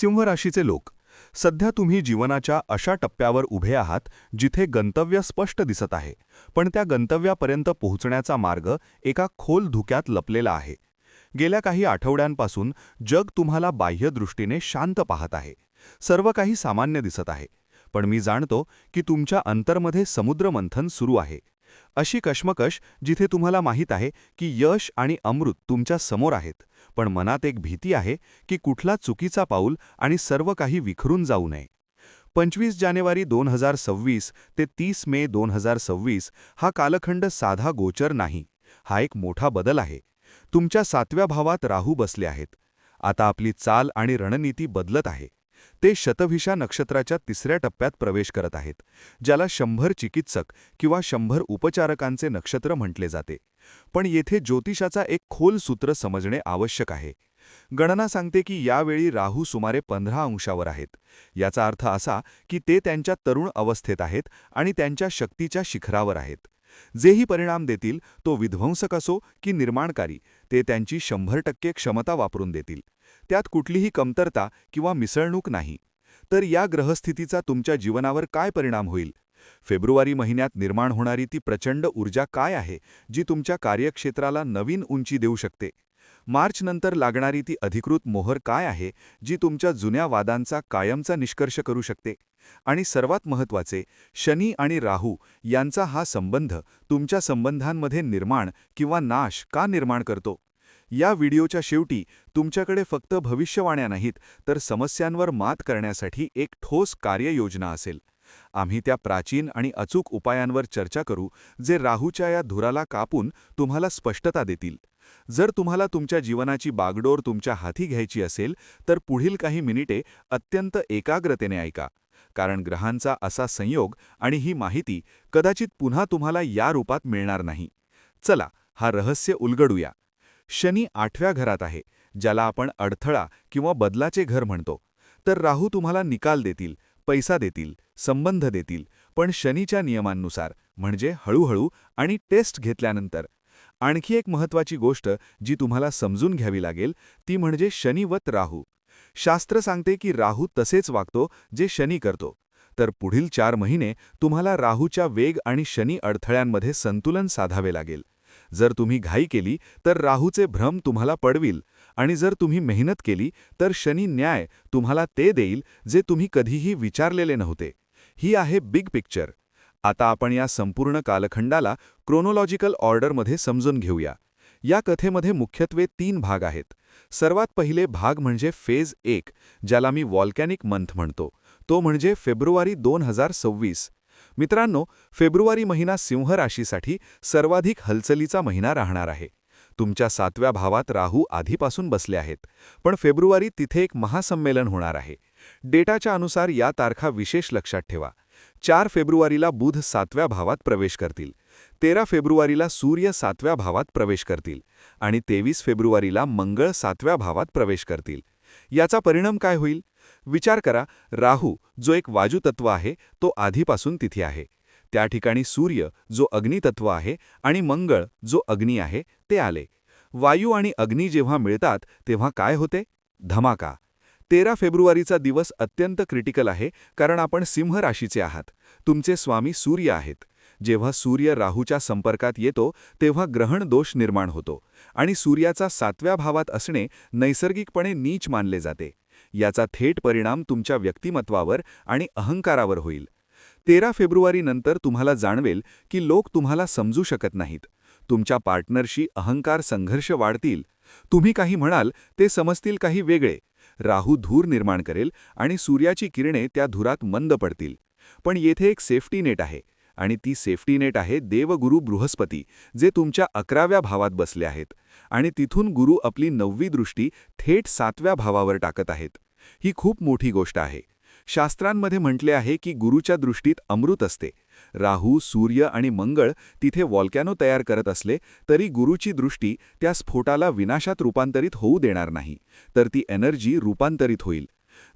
सिंह राशीचे लोक. सध्या तुम्ही जीवनाच्या अशा टप्प्यावर उभे आहात जिथे गंतव्य स्पष्ट दिसत आहे. पण त्या गंतव्यापर्यंत पोहोचण्याचा मार्ग एका खोल धुक्यात लपलेला आहे. गेल्या काही आठवड्यांपासून जग तुम्हाला बाह्यदृष्टीने शांत पाहत आहे. सर्व काही सामान्य दिसत आहे. पण मी जाणतो की तुमच्या अंतरमध्ये समुद्रमंथन सुरू आहे. अशी कश्मकश जिथे तुम्हाला माहीत आहे की यश आणि अमृत तुमच्यासमोर आहेत. पण मनात एक भीती आहे की कुठला चुकीचा पाऊल आणि सर्व काही विखरून जाऊ नये. पंचवीस जानेवारी दोन हजार सव्वीस ते तीस मे दोन हजार सव्वीस हा कालखंड साधा गोचर नाही. हा एक मोठा बदल आहे. तुमच्या सातव्या भावात राहू बसले आहेत. आता आपली चाल आणि रणनीती बदलत आहे. ते शतभिषा नक्षत्राच्या तिसऱ्या टप्प्यात प्रवेश करत आहेत ज्याला शंभर चिकित्सक किंवा शंभर उपचारकांचे नक्षत्र म्हटले जाते. पण येथे ज्योतिषाचा एक खोल सूत्र समजणे आवश्यक आहे. गणना सांगते की यावेळी राहू सुमारे पंधरा अंशावर आहेत. याचा अर्थ असा की ते त्यांच्या तरुण अवस्थेत आहेत आणि त्यांच्या शक्तीच्या शिखरावर आहेत. जेही परिणाम देतील तो विध्वंसक असो की निर्माणकारी ते त्यांची शंभर टक्के क्षमता वापरून देतील. त्यात कुठलीही कमतरता किंवा मिसळणूक नाही. तर या ग्रहस्थितीचा तुमच्या जीवनावर काय परिणाम होईल? फेब्रुवारी महिन्यात निर्माण होणारी ती प्रचंड ऊर्जा काय आहे जी तुमच्या कार्यक्षेत्राला नवीन उंची देऊ शकते? मार्चनंतर लागणारी ती अधिकृत मोहर काय आहे जी तुमच्या जुन्या वादांचा कायमचा निष्कर्ष करू शकते? आणि सर्वात महत्त्वाचे शनी आणि राहू यांचा हा संबंध तुमच्या संबंधांमध्ये निर्माण किंवा नाश का निर्माण करतो? या व्हिडिओच्या शेवटी तुमच्याकडे फक्त भविष्यवाण्या नाहीत तर समस्यांवर मात करण्यासाठी एक ठोस कार्ययोजना असेल. आम्ही त्या प्राचीन आणि अचूक उपायांवर चर्चा करू जे राहूच्या या धुराला कापून तुम्हाला स्पष्टता देतील. जर तुम्हाला तुमच्या जीवनाची बागडोर तुमच्या हाती घ्यायची असेल तर पुढील काही मिनिटे अत्यंत एकाग्रतेने ऐका. कारण ग्रहांचा असा संयोग आणि ही माहिती कदाचित पुन्हा तुम्हाला या रूपात मिळणार नाही. चला हा रहस्य उलगडूया. शनी आठव्या घरात आहे ज्याला आपण अडथळा किंवा बदलाचे घर म्हणतो. तर राहू तुम्हाला निकाल देतील. पैसा देतील संबंध देतील पण शनीच्या नियमांनुसार म्हणजे हळूहळू आणि टेस्ट घेतल्यानंतर. आणखी एक महत्त्वाची गोष्ट जी तुम्हाला समजून घ्यावी लागेल ती म्हणजे शनिवत राहू. शास्त्र सांगते की राहू तसेच वागतो जे शनी करतो. तर पुढील चार महिने तुम्हाला राहूच्या वेग आणि शनी अडथळ्यांमध्ये संतुलन साधावे लागेल. जर तुम्ही घाई केली तर राहूचे भ्रम तुम्हाला पडविल. आणि जर तुम्ही मेहनत केली तर शनी न्याय तुम्हाला ते देईल जे तुम्ही कधीही विचारलेले नव्हते. ही आहे बिग पिक्चर. आता आपण या संपूर्ण कालखंडाला क्रोनोलॉजिकल ऑर्डरमध्ये समजून घेऊया. या कथेमध्ये मुख्यत्वे तीन भाग आहेत. सर्वात पहिले भाग म्हणजे फेज एक ज्याला मी वॉल्कॅनिक मंथ म्हणतो. तो म्हणजे फेब्रुवारी दोन हजार सव्वीस. मित्रांनो फेब्रुवारी महिना सिंह राशीसाठी सर्वाधिक हलचलीचा महिना राहणार आहे. तुमच्या सातव्या भावात राहू आधीपासून बसले आहेत. पण फेब्रुवारी तिथे एक महासंमेलन होणार आहे. डेटाच्या अनुसार या तारखा विशेष लक्षात ठेवा. चार फेब्रुवारीला बुध सातव्या भावात प्रवेश करतील. तेरा फेब्रुवारीला सूर्य सातव्या भावात प्रवेश करतील. आणि तेवीस फेब्रुवारीला मंगळ सातव्या भावात प्रवेश करतील. याचा परिणाम काय होईल? विचार करा राहू जो एक वाजुतत्व आहे तो आधीपासून तिथे आहे. त्या ठिकाणी सूर्य जो अग्नितत्व आहे आणि मंगळ जो अग्नी आहे ते आले. वायू आणि अग्नी जेव्हा मिळतात तेव्हा काय होते? धमाका. तेरा फेब्रुवारीचा दिवस अत्यंत क्रिटिकल आहे कारण आपण सिंह राशीचे आहात. तुमचे स्वामी सूर्य आहेत. जेव्हा सूर्य राहूच्या संपर्कात येतो तेव्हा ग्रहण दोष निर्माण होतो. आणि सूर्याचा सातव्या भावात असणे नैसर्गिकपणे नीच मानले जाते. याचा थेट परिणाम तुमच्या व्यक्तिमत्वावर आणि अहंकारावर होईल. तेरा फेब्रुवारीनंतर तुम्हाला जाणवेल की लोक तुम्हाला समजू शकत नाहीत. तुमच्या पार्टनरशी अहंकार संघर्ष वाढतील. तुम्ही काही म्हणाल ते समजतील काही वेगळे. राहू धूर निर्माण करेल आणि सूर्याची किरणे त्या धुरात मंद पडतील. पण येथे एक सेफ्टी नेट आहे आणि ती सेफ्टी नेट आहे देवगुरु बृहस्पती जे तुमच्या अकराव्या भावात बसले आहेत आणि तिथून गुरु आपली नववी दृष्टी थेट सातव्या भावावर टाकत आहेत. ही खूप मोठी गोष्ट आहे. शास्त्रांमध्ये म्हटले आहे की गुरुच्या दृष्टीत अमृत असते. राहू सूर्य आणि मंगळ तिथे वॉल्कॅनो तयार करत असले तरी गुरुची दृष्टी त्या स्फोटाला विनाशात रूपांतरित होऊ देणार नाही तर ती एनर्जी रूपांतरित होईल.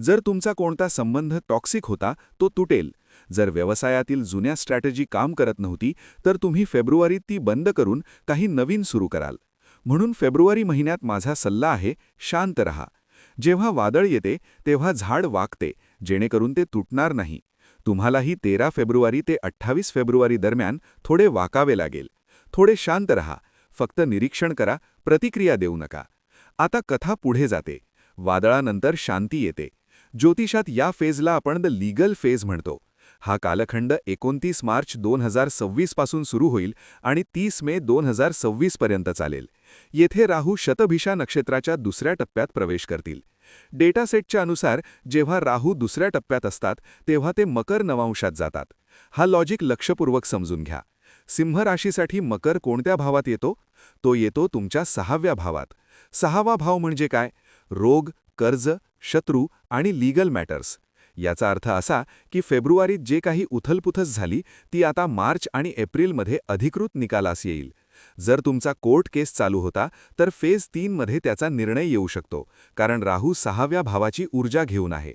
जर तुमचा कोणता संबंध टॉक्सिक होता तो तुटेल. जर व्यवसायातील जुन्या स्ट्रॅटेजी काम करत नव्हती तर तुम्ही फेब्रुवारीत ती बंद करून काही नवीन सुरू कराल. म्हणून फेब्रुवारी महिन्यात माझा सल्ला आहे शांत रहा. जेव्हा वादळ येते तेव्हा झाड वाकते जेणेकरून ते तुटणार नाही. तुम्हालाही तेरा फेब्रुवारी ते अठ्ठावीस फेब्रुवारी दरम्यान थोडे वाकावे लागेल. थोडे शांत रहा. फक्त निरीक्षण करा प्रतिक्रिया देऊ नका. आता कथा पुढे जाते. वादळानंतर शांती येते. ज्योतिषात या फेजला आपण द लीगल फेज म्हणतो. हा कालखंड एकोणतीस मार्च दोन हजार सव्वीसपासून सुरू होईल आणि तीस मे दोन हजार सव्वीस पर्यंत चालेल. येथे राहू शतभिषा नक्षत्राच्या दुसऱ्या टप्प्यात प्रवेश करतील. डेटासेटच्या अनुसार जेव्हा राहू दुसऱ्या टप्प्यात असतात तेव्हा ते मकर नवांशात जातात. हा लॉजिक लक्षपूर्वक समजून घ्या. सिंह राशीसाठी मकर कोणत्या भावात येतो? तो येतो तुमच्या सहाव्या भावात. सहावा भाव म्हणजे काय? रोग कर्ज शत्रू आणि लीगल मॅटर्स. याचा अर्थ असा की फेब्रुवारीत जे काही उथलपुथस झाली ती आता मार्च आणि एप्रिलमध्ये अधिकृत निकालास येईल. जर तुमचा कोर्ट केस चालू होता तर फेज तीनमध्ये त्याचा निर्णय येऊ शकतो कारण राहू सहाव्या भावाची ऊर्जा घेऊन आहे.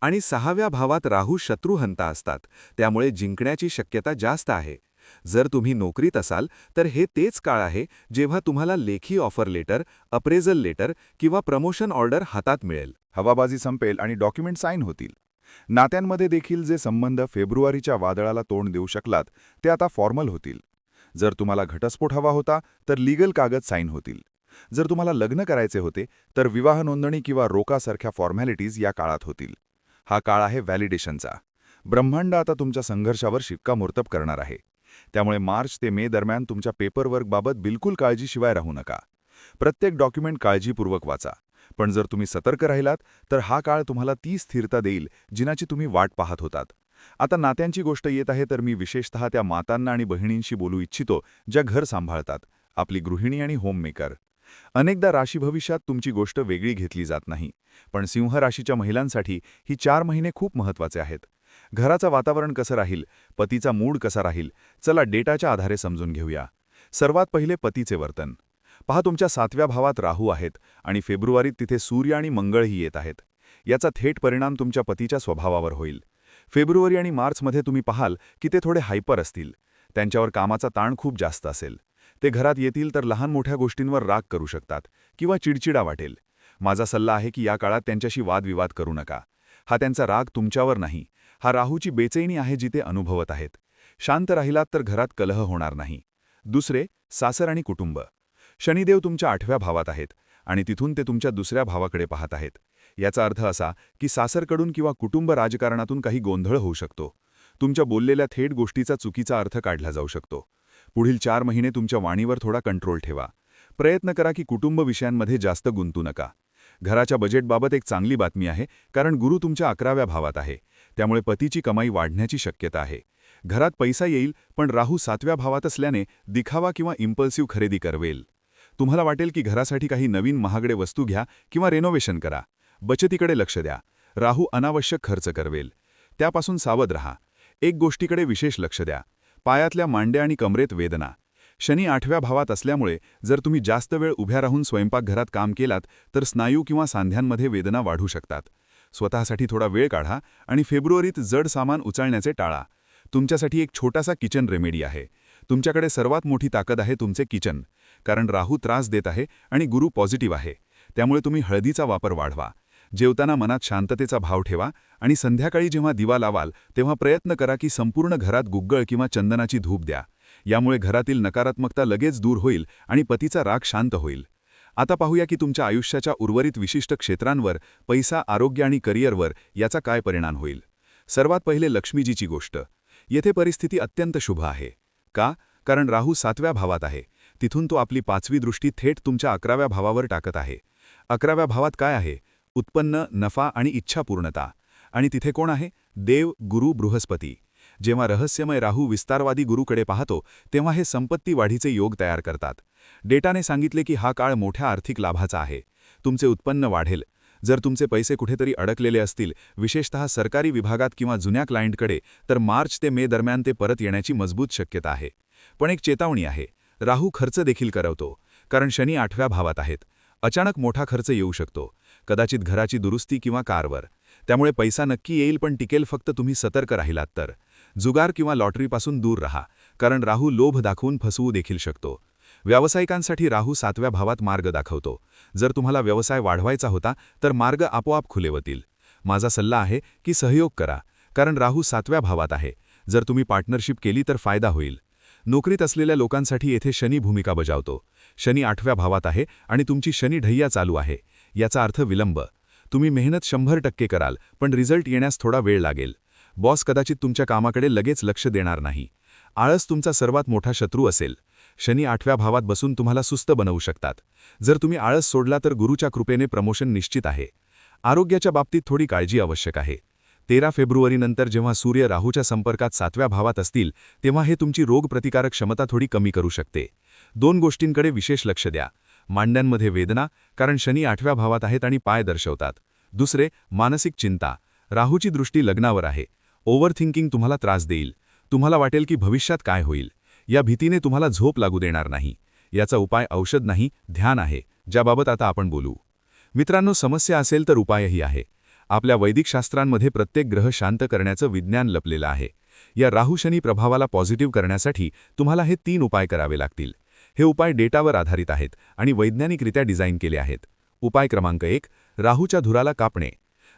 आणि सहाव्या भावात राहू शत्रुहंता असतात त्यामुळे जिंकण्याची शक्यता जास्त आहे. जर तुम्ही नोकरीत असाल तर हे तेच काळ आहे जेव्हा तुम्हाला लेखी ऑफर लेटर अप्रेझल लेटर किंवा प्रमोशन ऑर्डर हातात मिळेल. हवाबाजी संपेल आणि डॉक्युमेंट साईन होतील. नात्यांमध्ये देखील जे संबंध फेब्रुवारीच्या वादळाला तोंड देऊ शकलात ते आता फॉर्मल होतील. जर तुम्हाला घटस्फोट हवा होता तर लीगल कागद साईन होतील. जर तुम्हाला लग्न करायचे होते तर विवाह नोंदणी किंवा रोकासारख्या फॉर्मॅलिटीज या काळात होतील. हा काळ आहे व्हॅलिडेशनचा. ब्रह्मांड आता तुमच्या संघर्षावर शिक्कामोर्तब करणार आहे. त्यामुळे मार्च ते मे दरम्यान तुमच्या पेपरवर्कबाबत बिलकुल काळजीशिवाय राहू नका. प्रत्येक डॉक्युमेंट काळजीपूर्वक वाचा. पण जर तुम्ही सतर्क राहिलात तर हा काळ तुम्हाला ती स्थिरता देईल जिनाची तुम्ही वाट पाहत होतात. आता नात्यांची गोष्ट येत आहे तर मी विशेषतः त्या मातांना आणि बहिणींशी बोलू इच्छितो ज्या घर सांभाळतात आपली गृहिणी आणि होममेकर अनेकदा राशी भविष्यात तुमची गोष्ट वेगळी घेतली जात नाही पण सिंह राशीच्या महिलांसाठी ही चार महिने खूप महत्त्वाचे आहेत. घराचं वातावरण कसं राहील पतीचा मूड कसा राहील चला डेटाच्या आधारे समजून घेऊया. सर्वात पहिले पतीचे वर्तन. पहा तुमच्या सातव्या भावात राहू आहेत आणि फेब्रुवारीत तिथे सूर्य आणि मंगळही येत आहेत. याचा थेट परिणाम तुमच्या पतीच्या स्वभावावर होईल. फेब्रुवारी आणि मार्चमध्ये तुम्ही पाहाल की ते थोडे हायपर असतील. त्यांच्यावर कामाचा ताण खूप जास्त असेल. ते घरात येतील तर लहान मोठ्या गोष्टींवर राग करू शकतात किंवा चिडचिडा वाटेल. माझा सल्ला आहे की या काळात त्यांच्याशी वादविवाद करू नका. हा त्यांचा राग तुमच्यावर नाही. हा राहूची बेचैनी आहे जिथे अनुभवत आहेत. शांत राहिलात तर घरात कलह होणार नाही. दुसरे सासर आणि कुटुंब. शनिदेव तुमच्या आठव्या भावात आहेत आणि तिथून ते तुमच्या दुसऱ्या भावाकडे पाहत आहेत. याचा अर्थ असा की सासरकडून किंवा कुटुंब राजकारणातून काही गोंधळ होऊ शकतो. तुमच्या बोललेल्या थेट गोष्टीचा चुकीचा अर्थ काढला जाऊ शकतो. पुढील चार महिने तुमच्या वाणीवर थोडा कंट्रोल ठेवा. प्रयत्न करा की कुटुंब विषयांमध्ये जास्त गुंतू नका. घराच्या बजेटबाबत एक चांगली बातमी आहे कारण गुरु तुमच्या अकराव्या भावात आहे. त्यामुळे पतीची कमाई वाढण्याची शक्यता आहे. घरात पैसा येईल पण राहू सातव्या भावात असल्याने दिखावा किंवा इम्पल्सिव्ह खरेदी करवेल. तुम्हाला वाटेल की घरासाठी काही नवीन महागडे वस्तू घ्या किंवा रेनोव्हेशन करा. बचतीकडे लक्ष द्या. राहू अनावश्यक खर्च करवेल. त्यापासून सावध रहा. एक गोष्टीकडे विशेष लक्ष द्या. पायातल्या मांड्या आणि कमरेत वेदना. शनी आठव्या भावात असल्यामुळे जर तुम्ही जास्त वेळ उभ्या राहून स्वयंपाकघरात काम केलात तर स्नायू किंवा सांध्यांमध्ये वेदना वाढू शकतात. स्वतःसाठी थोडा वेळ काढा आणि फेब्रुवारीत जड सामान उचलण्याचे टाळा. तुमच्यासाठी एक छोटासा किचन रेमेडी आहे. तुमच्याकडे सर्वात मोठी ताकद आहे तुमचे किचन. कारण राहू त्रास देत आहे आणि गुरु पॉझिटिव्ह आहे. त्यामुळे तुम्ही हळदीचा वापर वाढवा. जेवताना मनात शांततेचा भाव ठेवा आणि संध्याकाळी जेव्हा दिवा लावाल तेव्हा प्रयत्न करा की संपूर्ण घरात गुग्गळ किंवा चंदनाची धूप द्या. यामुळे घरातील नकारात्मकता लगेच दूर होईल आणि पतीचा राग शांत होईल. आता पाहूया की तुमच्या आयुष्याच्या उर्वरित विशिष्ट क्षेत्रांवर पैसा आरोग्य आणि करिअरवर याचा काय परिणाम होईल. सर्वात पहिले लक्ष्मीजीची गोष्ट. येथे परिस्थिती अत्यंत शुभ आहे. का? कारण राहू सातव्या भावात आहे. तिथून तो आपली पाचवी दृष्टी थेट तुमच्या अकराव्या भावावर टाकत आहे. अकराव्या भावात काय आहे? उत्पन्न नफा आणि इच्छापूर्णता. आणि तिथे कोण आहे? देव गुरु बृहस्पती. जेव्हा रहस्यमय राहू विस्तारवादी गुरुकडे पाहतो तेव्हा हे संपत्ती वाढीचे योग तयार करतात. डेटाने सांगितले की हा काळ मोठ्या आर्थिक लाभाचा आहे. तुमचे उत्पन्न वाढेल. जर तुमचे पैसे कुठेतरी अडकलेले असतील विशेषतः सरकारी विभागात किंवा जुन्या क्लायंटकडे तर मार्च ते मे दरम्यान ते परत येण्याची मजबूत शक्यता आहे. पण एक चेतावणी आहे. राहू खर्च देखील करवतो कारण शनी आठव्या भावात आहेत. अचानक मोठा खर्च येऊ शकतो कदाचित घराची दुरुस्ती किंवा कारवर. त्यामुळे पैसा नक्की येईल पण टिकेल फक्त तुम्ही सतर्क राहिलात तर. जुगार किंवा लॉटरीपासून दूर रहा कारण राहू लोभ दाखवून फसवू देखील शकतो. व्यावसायिकांसाठी राहू सातव्या भावात मार्ग दाखवतो. जर तुम्हाला व्यवसाय वाढवायचा होता तर मार्ग आपोआप खुलेवतील. माझा सल्ला आहे की सहयोग करा कारण राहू सातव्या भावात आहे. जर तुम्ही पार्टनरशिप केली तर फायदा होईल. नोकरीत असलेल्या लोकांसाठी येथे शनी भूमिका बजावतो. शनी आठव्या भावात आहे आणि तुमची शनी ढय्या चालू आहे. याचा अर्थ विलंब. तुम्ही मेहनत शंभर टक्के कराल पण रिझल्ट येण्यास थोडा वेळ लागेल. बॉस कदाचित तुमच्या कामाकडे लगेच लक्ष देणार नाही. आळस तुमचा सर्वात मोठा शत्रू असेल. शनी आठव्या भावात बसून तुम्हाला सुस्त बनवू शकतात. जर तुम्ही आळस सोडला तर गुरुच्या कृपेने प्रमोशन निश्चित आहे. आरोग्याच्या बाबतीत थोडी काळजी आवश्यक आहे. तेरा फेब्रुवारीनंतर जेव्हा सूर्य राहूच्या संपर्कात सातव्या भावात असतील तेव्हा हे तुमची रोगप्रतिकारक क्षमता थोडी कमी करू शकते. दोन गोष्टींकडे विशेष लक्ष द्या. मांड्यांमध्ये वेदना कारण शनी आठव्या भावात आहेत आणि पाय दर्शवतात. दुसरे मानसिक चिंता. राहूची दृष्टी लग्नावर आहे. ओव्हर थिंकिंग तुम्हाला त्रास देईल. तुम्हाला वाटेल की भविष्यात काय होईल. या भीतीने तुम्हाला झोप लागू देणार नाही. याचा उपाय औषध नाही ध्यान आहे ज्याबाबत आता आपण बोलू. मित्रांनो समस्या असेल तर उपायही आहे. आपल्या वैदिक शास्त्रांमध्ये प्रत्येक ग्रह शांत करण्याचं विज्ञान लपलेलं आहे. या राहुशनी प्रभावाला पॉझिटिव्ह करण्यासाठी तुम्हाला हे तीन उपाय करावे लागतील. हे उपाय डेटावर आधारित आहेत आणि वैज्ञानिकरित्या डिझाईन केले आहेत. उपाय क्रमांक एक राहूच्या धुराला कापणे.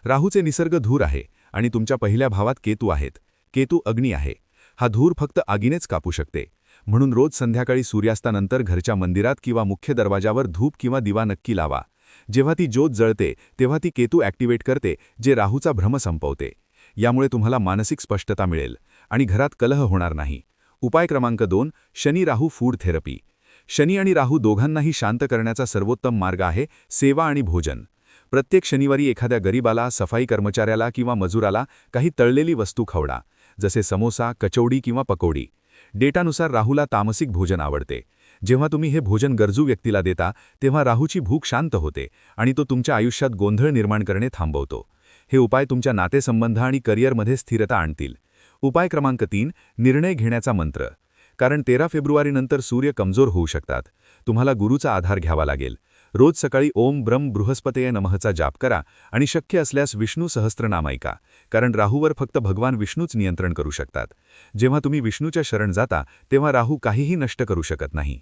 राहूचे निसर्ग धूर आहे आणि तुमच्या पहिल्या भावात केतू आहेत. केतू अग्नी आहे. हा धूर फक्त आगीनेच कापू शकते. म्हणून रोज संध्याकाळी सूर्यास्तानंतर घरच्या मंदिरात किंवा मुख्य दरवाजावर धूप किंवा दिवा नक्की लावा. जेव्हा ती ज्योत जळते तेव्हा ती केतू ॲक्टिवेट करते जे राहूचा भ्रम संपवते. यामुळे तुम्हाला मानसिक स्पष्टता मिळेल आणि घरात कलह होणार नाही. उपाय क्रमांक दोन शनी राहू फूड थेरपी शनी आणि राहू दोघांनाही शांत करण्याचा सर्वोत्तम मार्ग आहे सेवा आणि भोजन. प्रत्येक शनिवारी एखाद्या गरीबाला सफाई कर्मचाऱ्याला किंवा मजुराला काही तळलेली वस्तू खवडा जसे समोसा कचौडी किंवा पकोडी. डेटानुसार राहूला तामसिक भोजन आवडते. जेव्हा तुम्ही हे भोजन गरजू व्यक्तीला देता तेव्हा राहूची भूक शांत होते आणि तो तुमच्या आयुष्यात गोंधळ निर्माण करणे थांबवतो. हे उपाय तुमच्या नातेसंबंध आणि करिअरमध्ये स्थिरता आणतील. उपाय क्रमांक तीन निर्णय घेण्याचा मंत्र. कारण तेरा फेब्रुवारीनंतर सूर्य कमजोर होऊ शकतात. तुम्हाला गुरुचा आधार घ्यावा लागेल. रोज सकाळी ओम ब्रह्म बृहस्पतये नमहचा जाप करा आणि शक्य असल्यास विष्णू सहस्त्रनाम ऐका कारण राहूवर फक्त भगवान विष्णूच नियंत्रण करू शकतात. जेव्हा तुम्ही विष्णूच्या शरण जाता तेव्हा राहू काहीही नष्ट करू शकत नाही.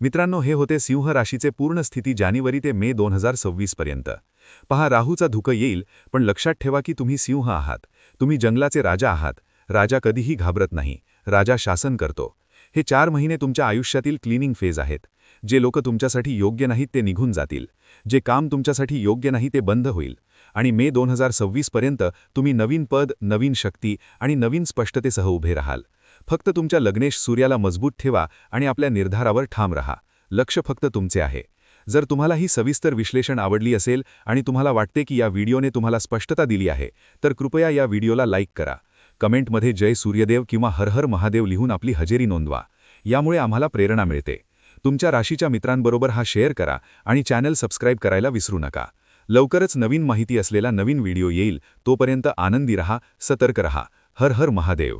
मित्रांनो हे होते सिंह राशीचे पूर्ण स्थिती जानेवारी ते मे दोन हजार सव्वीस पर्यंत. पहा राहूचा धुकं येईल पण लक्षात ठेवा की तुम्ही सिंह आहात. तुम्ही जंगलाचे राजा आहात. राजा कधीही घाबरत नाही. राजा शासन करतो. हे चार महिने तुमच्या आयुष्यातील क्लिनिंग फेज आहेत. जे लोक तुमच्यासाठी योग्य नाहीत ते निघून जातील. जे काम तुमच्यासाठी योग्य नाही ते बंद होईल. आणि मे दोन हजार सव्वीसपर्यंत तुम्ही नवीन पद नवीन शक्ती आणि नवीन स्पष्टतेसह उभे राहाल. फक्त तुमच्या लग्नेश सूर्याला मजबूत ठेवा आणि आपल्या निर्धारावर ठाम रहा. लक्ष फक्त तुमचे आहे. जर तुम्हाला ही सविस्तर विश्लेषण आवडली असेल आणि तुम्हाला वाटते की या व्हिडिओने तुम्हाला स्पष्टता दिली आहे तर कृपया या व्हिडिओला लाईक करा. कमेंटमध्ये जय सूर्यदेव किंवा हर हर महादेव लिहून आपली हजेरी नोंदवा. यामुळे आम्हाला प्रेरणा मिळते. तुमच्या राशीच्या मित्रांबरोबर हा शेअर करा आणि चॅनल सबस्क्राईब करायला विसरू नका. लवकरच नवीन माहिती असलेला नवीन व्हिडिओ येईल तोपर्यंत आनंदी रहा सतर्क रहा. हर हर महादेव.